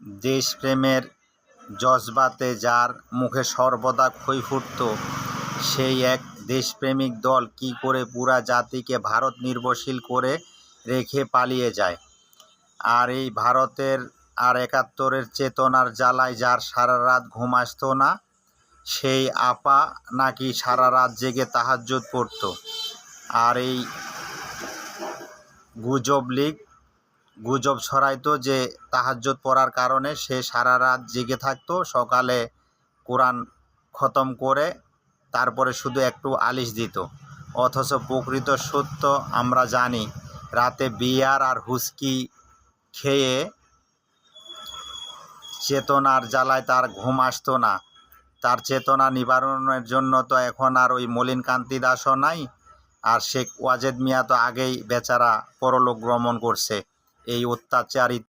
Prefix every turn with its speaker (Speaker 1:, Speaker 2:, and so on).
Speaker 1: দেশপ্রেমের জজবাতে যার মুখে সর্বদা খই ফুটত, সেই এক দেশপ্রেমিক দল কী করে পুরা জাতিকে ভারত নির্ভরশীল করে রেখে পালিয়ে যায়? আর এই ভারতের আর একাত্তরের চেতনার জ্বালায় যার সারা রাত ঘুম আসতো না, সেই আপা নাকি সারা রাত জেগে তাহাজ্জুদ পড়ত? আর এই গুজব লিগ গুজব ছড়াইতো যে তাহাজ্জুদ পড়ার কারণে সে সারা রাত জেগে থাকতো, সকালে কোরআন খতম করে তারপরে শুধু একটু আলিশ দিত। অথচ প্রকৃত সত্য আমরা জানি, রাতে বিয়ার আর হুস্কি খেয়ে চেতনার জ্বালায় তার ঘুম আসতো না। তার চেতনা নিবারণের জন্য তো এখন আর ওই মলিন কান্তি দাসও নাই, আর শেখ ওয়াজেদ মিয়া তো আগেই বেচারা পরলোক গমন করছে। এই অত্যাচারিত